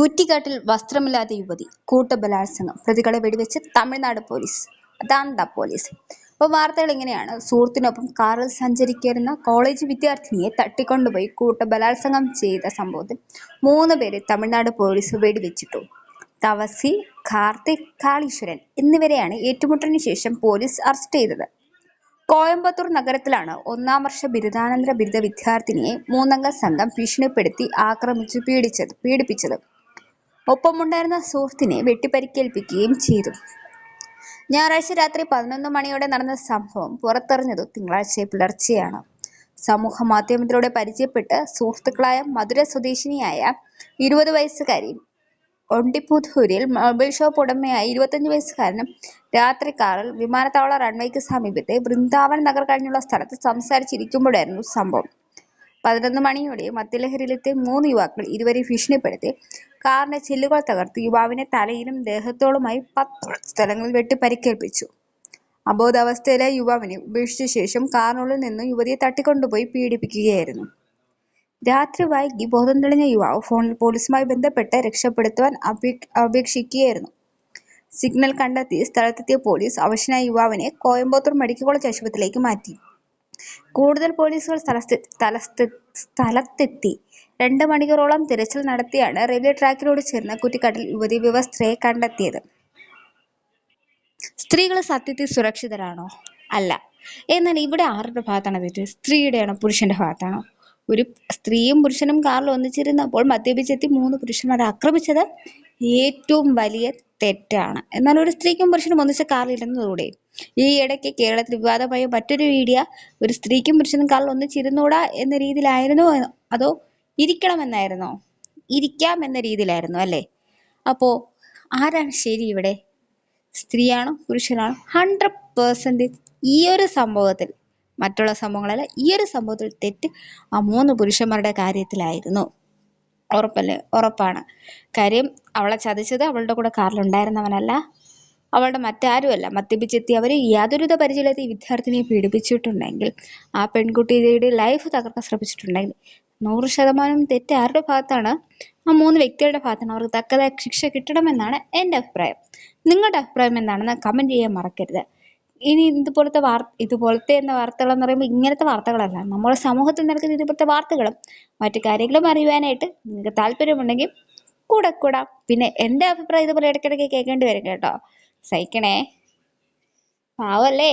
കുറ്റിക്കാട്ടിൽ വസ്ത്രമില്ലാത്ത യുവതി കൂട്ടബലാത്സംഗം പ്രതികളെ വെടിവെച്ച് തമിഴ്നാട് പോലീസ് അതാന്ത പോലീസ്. അപ്പോൾ വാർത്തകൾ ഇങ്ങനെയാണ്. സുഹൃത്തിനൊപ്പം കാറിൽ സഞ്ചരിക്കുന്ന കോളേജ് വിദ്യാർത്ഥിനിയെ തട്ടിക്കൊണ്ടുപോയി കൂട്ടബലാത്സംഗം ചെയ്ത സംഭവത്തിൽ മൂന്ന് പേരെ തമിഴ്നാട് പോലീസ് വെടിവെച്ചിട്ടു. തവസി കാർത്തിക് കാളീശ്വരൻ എന്നിവരെയാണ് ഏറ്റുമുട്ടലിന് ശേഷം പോലീസ് അറസ്റ്റ് ചെയ്തത്. കോയമ്പത്തൂർ നഗരത്തിലാണ് ഒന്നാം വർഷ ബിരുദാനന്തര ബിരുദ വിദ്യാർത്ഥിനിയെ മൂന്നംഗ സംഘം ഭീഷണിപ്പെടുത്തി ആക്രമിച്ചു പീഡിച്ചത് പീഡിപ്പിച്ചത്. ഒപ്പമുണ്ടായിരുന്ന സുഹൃത്തിനെ വെട്ടിപ്പരിക്കേൽപ്പിക്കുകയും ചെയ്തു. ഞായറാഴ്ച രാത്രി പതിനൊന്ന് മണിയോടെ നടന്ന സംഭവം പുറത്തറിഞ്ഞത് തിങ്കളാഴ്ച പുലർച്ചെയാണ്. സമൂഹ മാധ്യമത്തിലൂടെ പരിചയപ്പെട്ട് സുഹൃത്തുക്കളായ മധുര സ്വദേശിനിയായ ഇരുപത് വയസ്സുകാരി ഒണ്ടിപ്പുതൂരിൽ മൊബൈൽ ഷോപ്പ് ഉടമയായ ഇരുപത്തഞ്ച് വയസ്സുകാരനും രാത്രി കാറിൽ വിമാനത്താവള റൺവേക്ക് സമീപത്തെ വൃന്ദാവൻ നഗർ കഴിഞ്ഞുള്ള സ്ഥലത്ത് സംസാരിച്ചിരിക്കുമ്പോഴായിരുന്നു സംഭവം. പതിനൊന്ന് മണിയോടെ മദ്യലഹരിയിലെത്തിയ മൂന്ന് യുവാക്കൾ ഇരുവരെ ഭീഷണിപ്പെടുത്തി. കാറിന്റെ ചില്ലുകൾ തകർത്ത് യുവാവിനെ തലയിലും ദേഹത്തോളുമായി പത്ത് സ്ഥലങ്ങളിൽ വെട്ടി പരിക്കേൽപ്പിച്ചു. അബോധാവസ്ഥയിലായ യുവാവിനെ ഉപേക്ഷിച്ച ശേഷം കാറിനുള്ളിൽ നിന്നും യുവതിയെ തട്ടിക്കൊണ്ടുപോയി പീഡിപ്പിക്കുകയായിരുന്നു. രാത്രി വൈകി ബോധം തെളിഞ്ഞ യുവാവ് ഫോണിൽ പോലീസുമായി ബന്ധപ്പെട്ട് രക്ഷപ്പെടുത്തുവാൻ അപേ അപേക്ഷിക്കുകയായിരുന്നു. സിഗ്നൽ കണ്ടെത്തി സ്ഥലത്തെത്തിയ പോലീസ് അവശനായ യുവാവിനെ കോയമ്പത്തൂർ മെഡിക്കൽ കോളേജ് ആശുപത്രിയിലേക്ക് മാറ്റി. കൂടുതൽ പോലീസുകൾ സ്ഥലത്തെ സ്ഥലത്തെ സ്ഥലത്തെത്തി. രണ്ട് മണിക്കൂറോളം തിരച്ചിൽ നടത്തിയാണ് റെയിൽവേ ട്രാക്കിലൂടെ ചേർന്ന കുറ്റിക്കാട്ടിൽ യുവതി വ്യവസ്ഥയെ കണ്ടെത്തിയത്. സ്ത്രീകൾ സത്യത്തിൽ സുരക്ഷിതരാണോ? അല്ല. എന്നാൽ ഇവിടെ ആരുടെ ഭാഗത്താണ് തെറ്റ്? സ്ത്രീയുടെയാണോ പുരുഷന്റെ ഭാഗത്താണോ? ഒരു സ്ത്രീയും പുരുഷനും കാറിൽ ഒന്നിച്ചിരുന്നപ്പോൾ മദ്യപിച്ചെത്തി മൂന്ന് പുരുഷന്മാരെ ആക്രമിച്ചത് ഏറ്റവും വലിയ തെറ്റാണ്. എന്നാൽ ഒരു സ്ത്രീക്കും പുരുഷനും ഒന്നിച്ച കാറിൽ ഇരുന്നതൂടെ ഈ ഇടയ്ക്ക് കേരളത്തിൽ വിവാദമായ മറ്റൊരു വീഡിയോ ഒരു സ്ത്രീക്കും പുരുഷനും കാറിൽ ഒന്നിച്ചിരുന്നൂടാ എന്ന രീതിയിലായിരുന്നോ അതോ ഇരിക്കണമെന്നായിരുന്നോ? ഇരിക്കാം എന്ന രീതിയിലായിരുന്നു അല്ലേ? അപ്പോ ആരാണ് ശരി ഇവിടെ? സ്ത്രീയാണോ പുരുഷനാണോ? ഹൺഡ്രഡ് പേഴ്സന്റേജ് ഈ ഒരു സംഭവത്തിൽ മറ്റുള്ള സംഭവങ്ങളല്ല ഈ ഒരു സംഭവത്തിൽ തെറ്റ് ആ മൂന്ന് പുരുഷന്മാരുടെ കാര്യത്തിലായിരുന്നു. ഉറപ്പല്ലേ? ഉറപ്പാണ്. കാര്യം അവളെ ചതിച്ചത് അവളുടെ കൂടെ കാറിലുണ്ടായിരുന്നവനല്ല. അവളുടെ മറ്റാരുമല്ല. മദ്യപിച്ചെത്തി അവർ യാതൊരുവിധ പരിചയമില്ലാത്ത ഈ വിദ്യാർത്ഥിനിയെ പീഡിപ്പിച്ചിട്ടുണ്ടെങ്കിൽ ആ പെൺകുട്ടിയുടെ ലൈഫ് തകർക്കാൻ ശ്രമിച്ചിട്ടുണ്ടെങ്കിൽ നൂറ് ശതമാനം തെറ്റ് ആരുടെ ഭാഗത്താണ്? ആ മൂന്ന് വ്യക്തികളുടെ ഭാഗത്താണ്. അവർക്ക് തക്കതായ ശിക്ഷ കിട്ടണമെന്നാണ് എന്റെ അഭിപ്രായം. നിങ്ങളുടെ അഭിപ്രായം എന്താണെന്ന് കമന്റ് ചെയ്യാൻ മറക്കരുത്. ഇനി ഇതുപോലത്തെ വാർ ഇതുപോലത്തെ എന്ന വാർത്തകൾ എന്ന് പറയുമ്പോൾ ഇങ്ങനത്തെ വാർത്തകളല്ല. നമ്മുടെ സമൂഹത്തിൽ നടക്കുന്ന ഇതുപോലത്തെ വാർത്തകളും മറ്റു കാര്യങ്ങളും അറിയുവാനായിട്ട് നിങ്ങൾക്ക് താല്പര്യമുണ്ടെങ്കിൽ കൂടെ കൂടാം. പിന്നെ എന്റെ അഭിപ്രായം ഇതുപോലെ ഇടയ്ക്കിടയ്ക്ക് കേൾക്കേണ്ടി വരും കേട്ടോ. സഹിക്കണേ. പാവല്ലേ?